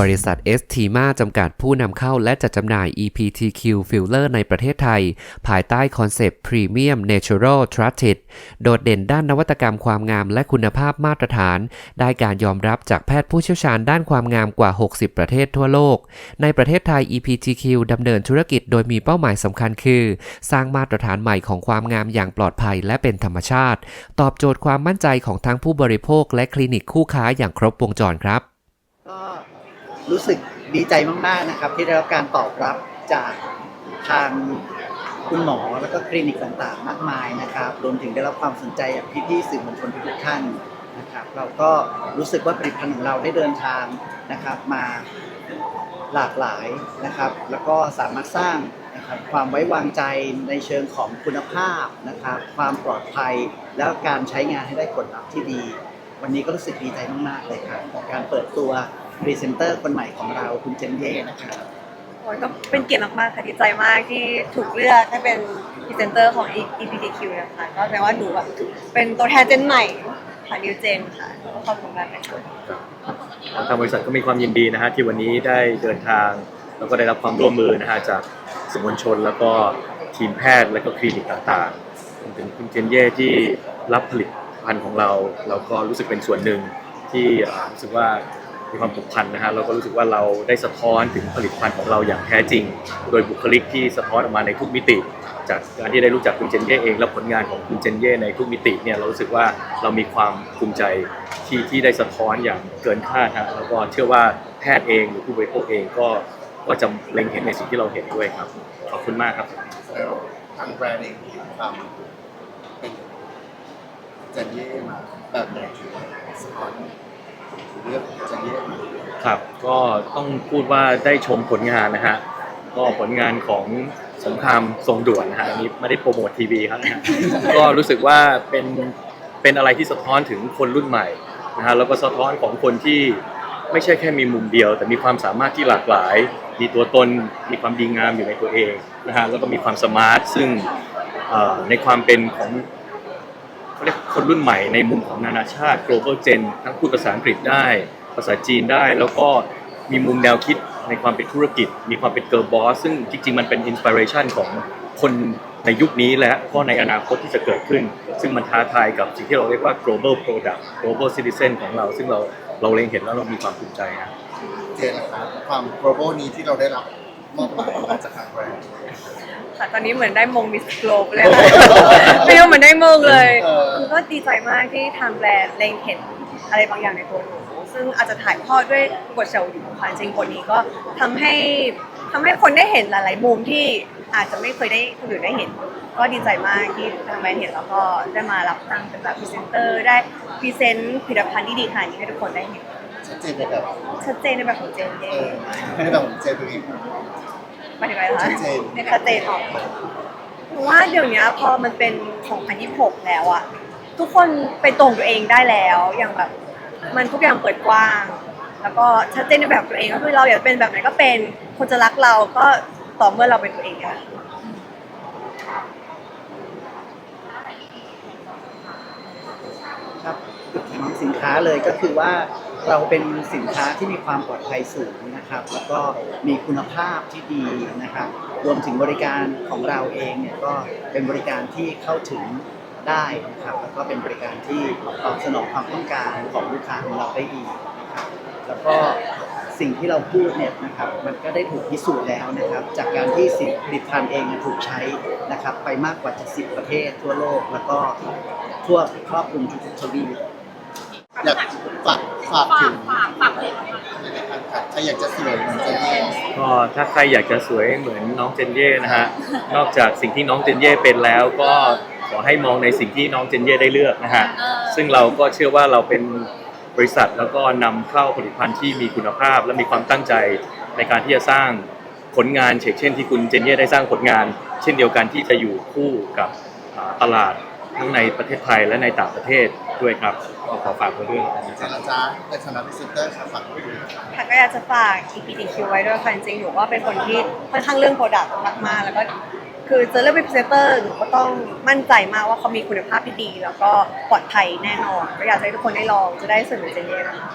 บริษัท s t m a จำกัดผู้นำเข้าและจัดจำหน่าย EPTQ Filler ในประเทศไทย ภายใต้คอนเซปต์ Premium Natural Trusted โดดเด่นด้านนวัตกรรมความงามและคุณภาพมาตรฐาน ได้การยอมรับจากแพทย์ผู้เชี่ยวชาญด้านความงามกว่า 60 ประเทศทั่วโลก ในประเทศไทย EPTQ ดำเนินธุรกิจโดยมีเป้าหมายสำคัญคือ สร้างมาตรฐานใหม่ของความงามอย่างปลอดภัยและเป็นธรรมชาติ ตอบโจทย์ความมั่นใจของทั้งผู้บริโภคและคลินิกคู่ค้าอย่างครบวงจรครับ รู้สึกดีใจมากๆนะครับ ที่ได้รับการตอบรับจากทางคุณหมอแล้วก็คลินิกต่างๆ มากมายนะครับ รวมถึงได้รับความสนใจจากพี่ๆสื่อมวลชนทุกท่านนะครับ เราก็รู้สึกว่าผลิตภัณฑ์ของเราได้เดินทางนะครับมาหลากหลายนะครับ แล้วก็สามารถสร้างนะครับความไว้วางใจในเชิงของคุณภาพนะครับ ความปลอดภัยแล้วการใช้งานให้ได้ผลลัพธ์ที่ดี วันนี้ก็รู้สึกดีใจมากๆเลยครับกับการเปิดตัว พรีเซนเตอร์คนใหม่ของเราคุณเจนเย่นะครับโอ้ยก็เป็นเกียรติมากๆค่ะดีใจมากที่ถูกเลือกให้เป็นพรีเซนเตอร์ของ EPTQ นะคะก็แปลว่าหนูแบบเป็นตัวแทนเจนใหม่ค่ะนิวเจนค่ะขอบคุณมากเลยค่ะทางบริษัทก็มีความยินดีนะฮะที่วันนี้ได้เดินทาง แล้วก็ได้รับความร่วมมือนะฮะจากสื่อมวลชนแล้วก็ทีมแพทย์และก็คลินิกต่างๆรวมถึงคุณเจนเย่ที่รับผลิตภัณฑ์ของเรา เราก็รู้สึกเป็นส่วนหนึ่งที่อ่ารู้สึกว่า มีความผูกพันนะฮะเราก็รู้สึกว่าเราได้สะท้อนถึงผลิตภัณฑ์ของเราอย่างแท้จริง โดยบุคลิกที่สะท้อนออกมาในทุกมิติ จากการที่ได้รู้จักคุณเจนเย่เองและผลงานของคุณเจนเย่ในทุกมิติเนี่ยเรารู้สึกว่าเรามีความภูมิใจที่ที่ได้สะท้อนอย่างเกินคาดฮะแล้วก็เชื่อว่าแพทย์เองหรือผู้บริโภคเองก็ก็จะเล็งเห็นในสิ่งที่เราเห็นด้วยครับ ขอบคุณมากครับแล้วทางแบรนด์เองมีความเป็นเจนเย่มาแบบไหนคือสปอน เลือกเจนเย่มาครับก็ต้องพูดว่าได้ชมผลงานนะฮะก็ผลงานของสงครามทรงด่วนนะฮะอันนี้ไม่ได้โปรโมททีวีครับนะฮะก็รู้สึกว่าเป็นเป็นอะไรที่สะท้อนถึงคนรุ่นใหม่นะฮะแล้วก็สะท้อนของคนที่ไม่ใช่แค่มีมุมเดียว แต่มีความสามารถที่หลากหลาย มีตัวตนมีความดีงามอยู่ในตัวเองนะฮะแล้วก็มีความสมาร์ทซึ่งเอ่อในความเป็นของ เรียกคนรุ่นใหม่ในมุมของนานาชาติ global gen ทั้งพูดภาษาอังกฤษได้ ภาษาจีนได้ แล้วก็มีมุมแนวคิดในความเป็นธุรกิจ มีความเป็น girl boss ซึ่งจริง ๆ มันเป็น inspiration ของคนในยุคนี้และก็ในอนาคตที่จะเกิดขึ้น ซึ่งมันท้าทายกับสิ่งที่เราเรียกว่า global product global citizen ของเรา ซึ่งเราเราเล็งเห็นแล้วเรามีความภูมิใจนะเจนนะครับความ global นี้ที่เราได้รับมอบหมายมาจากทางแบรนด์ ค่ะตอนนี้เหมือนได้มงมิสโกลบเลยค่ะไม่รู้เหมือนได้มงเลยเออคือก็ดีใจมากที่ทางแบรนด์เล็งเห็นอะไรบางอย่างในตัวหนูซึ่งอาจจะถ่ายทอดด้วยบทเฉลอยู่ค่ะจริงบทนี้ก็ทำให้ทำให้คนได้เห็นหลาย ๆ มุมที่อาจจะไม่เคยได้คนอื่นได้เห็น ก็ดีใจมากที่ทางแบรนด์เห็นแล้วก็ได้มารับตั้งเป็นแบบพรีเซนเตอร์ได้พรีเซนต์ผลิตภัณฑ์ที่ดีขนาดนี้ให้ทุกคนได้เห็นชัดเจนในแบบชัดเจนในแบบของเจนเอเย่อในแบบของเจนตัวเอง หมายถึงอะไรคะชัดเจน ชัดเจนออกเพราะว่าเดี๋ยวนี้พอมันเป็น2026แล้วอะทุกคนไปตรงตัวเองได้แล้วอย่างแบบ มันทุกอย่างเปิดกว้าง แล้วก็ชัดเจนในแบบตัวเองก็คือเราอยากเป็นแบบไหนก็เป็นคนจะรักเราก็ต่อเมื่อเราเป็นตัวเองค่ะครับจุดแข็งของสินค้าเลยก็คือว่า เราเป็นสินค้าที่มีความปลอดภัยสูงนะครับ แล้วก็มีคุณภาพที่ดีนะครับ รวมถึงบริการของเราเองเนี่ยก็เป็นบริการที่เข้าถึงได้นะครับแล้วก็เป็นบริการที่ตอบสนองความต้องการของลูกค้าของเราได้ดีนะครับแล้วก็สิ่งที่เราพูดเนี่ยนะครับมันก็ได้ถูกพิสูจน์แล้วนะครับ จากการที่สินผลิตภัณฑ์เองถูกใช้นะครับ ไปมากกว่า70ประเทศทั่วโลก แล้วก็ทั่วครอบคลุมทุกทวีปอยากฝาก ฝากถึงในในการขายใครอยากจะสวยเหมือนเจนเย่ก็ถ้าใครอยากจะสวยเหมือนน้องเจนเย่นะฮะนอกจากสิ่งที่น้องเจนเย่เป็นแล้วก็ขอให้มองในสิ่งที่น้องเจนเย่ได้เลือกนะฮะซึ่งเราก็เชื่อว่าเราเป็นบริษัทแล้วก็นำเข้าผลิตภัณฑ์ที่มีคุณภาพ และมีความตั้งใจในการที่จะสร้างผลงานเช่นที่คุณเจนเย่ได้สร้างผลงาน เช่นเดียวกันที่จะอยู่คู่กับตลาด ทั้งในประเทศไทยและในต่างประเทศด้วยครับก็ขอฝากไว้ด้วยนะเจครับนจ้าในฐานะพรีเซนเตอร์ค่ะฝากด้วย ค่ะก็อยากจะฝาก EPTQ ไว้ด้วยค่ะจริงๆหนูก็เป็นคนที่ค่อนข้างเรื่องโปรดักต์มากๆแล้วก็คือจะเลือกเป็นพรีเซนเตอร์หนูก็ต้องมั่นใจมากว่าเขามีคุณภาพที่ดี แล้วก็ปลอดภัยแน่นอนก็อยากให้ทุกคนได้ลองจะได้สนุกเจนเย่นะคะ